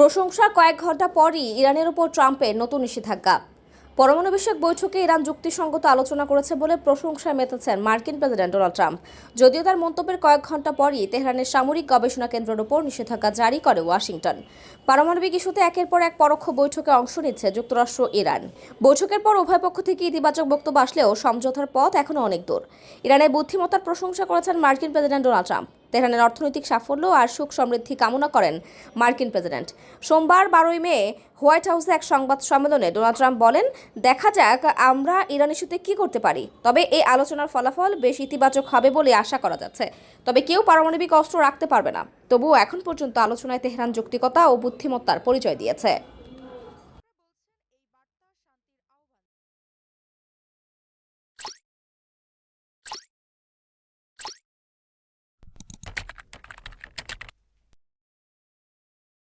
প্রশংসা কয়েক ঘণ্টা পরই ইরানের উপর ট্রাম্পের নতুন নিষেধাজ্ঞা। পরমাণু বিষয়ক বৈঠকে ইরান যুক্তিসঙ্গত আলোচনা করেছে বলে প্রশংসায় মেতেছেন মার্কিন প্রেসিডেন্ট ডোনাল্ড ট্রাম্প। যদিও তার মন্তব্যের কয়েক ঘণ্টা পরই তেহরানের সামরিক গবেষণা কেন্দ্রের উপর নিষেধাজ্ঞা জারি করে ওয়াশিংটন। পারমাণবিক ইস্যুতে একের পর এক পরোক্ষ বৈঠকে অংশ নিচ্ছে যুক্তরাষ্ট্র, ইরান। বৈঠকের পর উভয় পক্ষ থেকে ইতিবাচক বক্তব্য আসলেও সমঝোতার পথ এখনও অনেক দূর। ইরানের বুদ্ধিমত্তার প্রশংসা করেছেন মার্কিন প্রেসিডেন্ট ডোনাল্ড ট্রাম্প। তেহরানের অর্থনৈতিক সাফল্য আর সুখ সমৃদ্ধি কামনা করেন মার্কিন প্রেসিডেন্ট। সোমবার বারোই মে হোয়াইট হাউসে এক সংবাদ সম্মেলনে ডোনাল্ড ট্রাম্প বলেন, দেখা যাক আমরা ইরান ইস্যুতে কী করতে পারি। তবে এই আলোচনার ফলাফল বেশ ইতিবাচক হবে বলে আশা করা যাচ্ছে। তবে কেউ পারমাণবিক অস্ত্র রাখতে পারবে না। তবুও এখন পর্যন্ত আলোচনায় তেহরান যৌক্তিকতা ও বুদ্ধিমত্তার পরিচয় দিয়েছে।